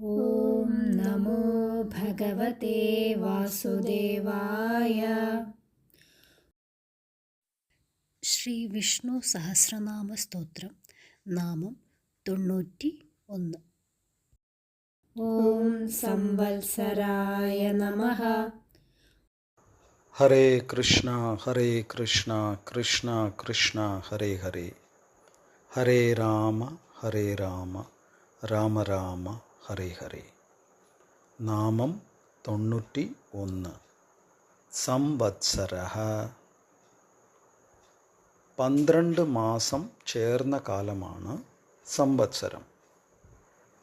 ॐ नमो भगवते वासुदेवाय ശ്രീ വിഷ്ണു സഹസ്രനാമ സ്തോത്രം നാമം തൊണ്ണൂറ്റി ഒന്ന് ॐ संवत्सराय नमः ഹരേ കൃഷ്ണ ഹരേ കൃഷ്ണ കൃഷ്ണ കൃഷ്ണ ഹരേ ഹരേ ഹരേ രാമ ഹരേ രാമ രാമ രാമ ഹരേ ഹറി നാമം തൊണ്ണൂറ്റി ഒന്ന് സംവത്സര. പന്ത്രണ്ട് മാസം ചേർന്ന കാലമാണ് സംവത്സരം.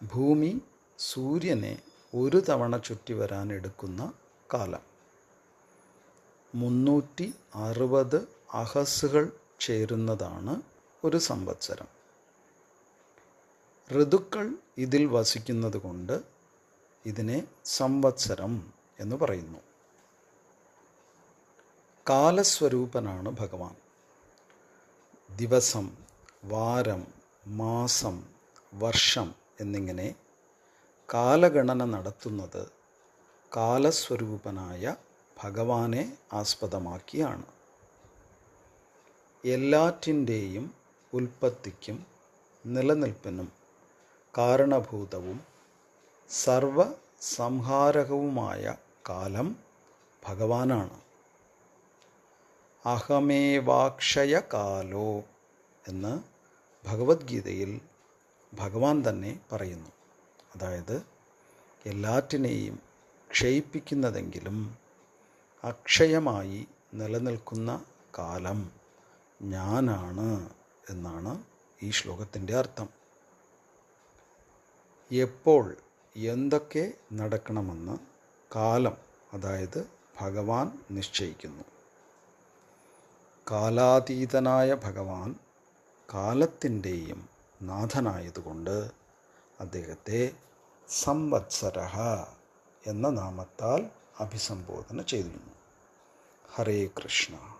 ഭൂമി സൂര്യനെ ഒരു തവണ ചുറ്റി വരാൻ എടുക്കുന്ന കാലം. മുന്നൂറ്റി അറുപത് അഹസ്സുകൾ ചേരുന്നതാണ് ഒരു സംവത്സരം. ഋതുക്കൾ ഇതിൽ വസിക്കുന്നത് കൊണ്ട് ഇതിനെ സംവത്സരം എന്ന് പറയുന്നു. കാലസ്വരൂപനാണ് ഭഗവാൻ. ദിവസം വാരം മാസം വർഷം എന്നിങ്ങനെ കാലഗണന നടത്തുന്നത് കാലസ്വരൂപനായ ഭഗവാനെ ആസ്പദമാക്കിയാണ്. എല്ലാറ്റിന്റെയും ഉൽപ്പത്തിക്കും നിലനിൽപ്പിനും കാരണഭൂതവും സർവസംഹാരകവുമായ കാലം ഭഗവാനാണ്. അഹമേവാക്ഷയ കാലോ എന്ന് ഭഗവത്ഗീതയിൽ ഭഗവാൻ തന്നെ പറയുന്നു. അതായത് എല്ലാറ്റിനെയും ക്ഷയിപ്പിക്കുന്നതെങ്കിലും അക്ഷയമായി നിലനിൽക്കുന്ന കാലം ഞാനാണ് എന്നാണ് ഈ ശ്ലോകത്തിന്റെ അർത്ഥം. എപ്പോൾ എന്തൊക്കെ നടക്കണമെന്ന് കാലം അതായത് ഭഗവാൻ നിശ്ചയിക്കുന്നു. കാലാതീതനായ ഭഗവാൻ കാലത്തിന്റെയും നാഥനായതുകൊണ്ട് അദ്ദേഹത്തെ സംവത്സര എന്ന നാമത്താൽ അഭിസംബോധന ചെയ്തിരുന്നു. ഹരേ കൃഷ്ണ.